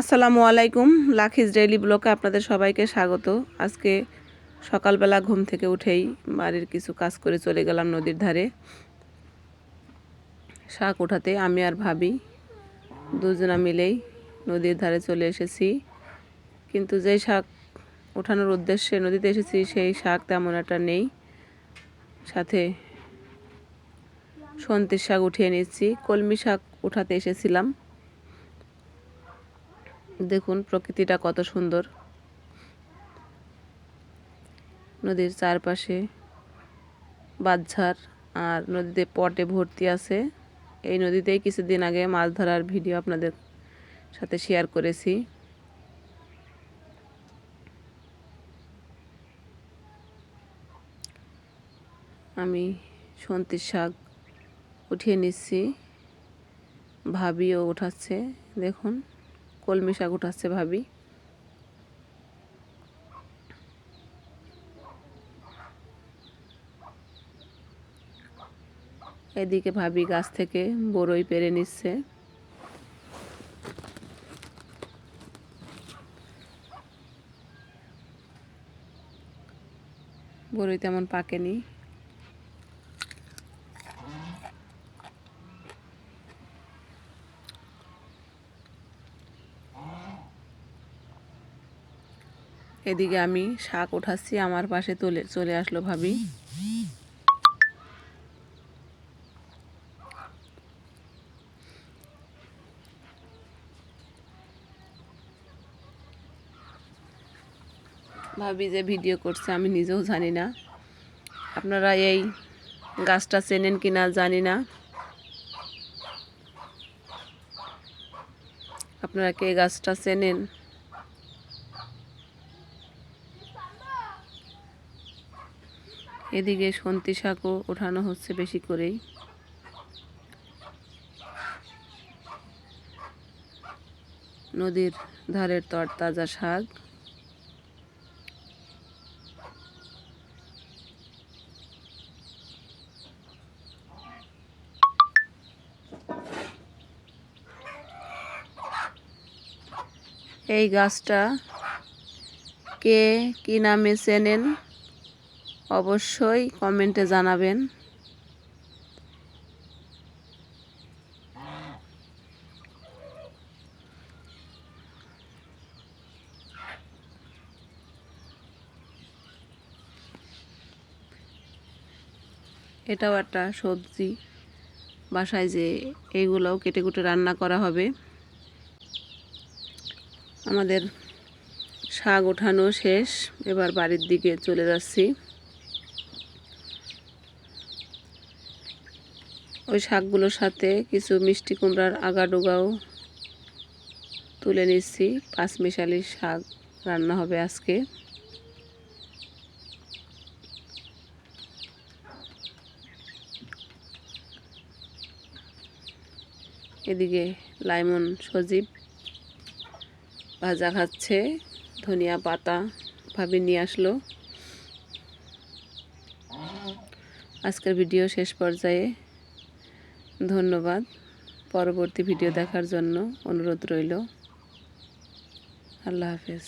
আসসালামু আলাইকুম, লাখিজ ডেইলি ব্লকে আপনাদের সবাইকে স্বাগত। আজকে সকালবেলা ঘুম থেকে উঠেই বাড়ির কিছু কাজ করে চলে গেলাম নদীর ধারে। শাক উঠাতে আমি আর ভাবি দুজনা মিলেই নদীর ধারে চলে এসেছি। কিন্তু যেই শাক ওঠানোর উদ্দেশ্যে নদীতে এসেছি, সেই শাক তেমন একটা নেই। সাথে সন্তির শাক উঠিয়ে নিচ্ছি কলমি শাক উঠাতে এসেছিলাম। দেখুন প্রকৃতিটা কত সুন্দর। নদীর চারপাশে বাঁধঝাড় আর নদীতে পটে ভর্তি আছে। এই নদীতেই কিছুদিন আগে মাছ ধরার ভিডিও আপনাদের সাথে শেয়ার করেছি। আমি সন্তির শাক উঠিয়ে নিচ্ছি। ভাবিও উঠাচ্ছে, দেখুন। কলমি শাক উঠাচ্ছে ভাবি। এদিকে ভাবি গাছ থেকে বড়ই পেরে নিচ্ছে। বড়ই তেমন পাকেনি। এদিকে আমি শাক উঠাচ্ছি আমার পাশে তুলে, চলে আসলো ভাবি। ভাবি যে ভিডিও করছে, আমি নিজেও জানি না। আপনারা এই গাছটা চেনেন কি না জানি না। আপনারা কে গাছটা চেনেন? এদিকে সন্তি শাকও ওঠানো হচ্ছে বেশি করেই। নদীর ধারের তর তাজা শাক। এই গাছটা কে কি নামে চেনেন? অবশ্যই কমেন্টে জানাবেন। এটাও একটা সবজি বাসায় যে এইগুলোও কেটে কুটে রান্না করা হবে। আমাদের শাক ওঠানো শেষ, এবার বাড়ির দিকে চলে যাচ্ছি। ওই শাকগুলোর সাথে কিছু মিষ্টি কুমড়ার আগাডোগাও তুলে নিচ্ছি। পাঁচমিশালি শাক রান্না হবে আজকে। এদিকে লাইমন সজীব ভাজা খাচ্ছে, ধনিয়া পাতা ভাবি নিয়ে আসলো। আজকের ভিডিও শেষ পর্যায়ে ধন্যবাদ। পরবর্তী ভিডিও দেখার জন্য অনুরোধ রইল। আল্লাহ হাফেজ।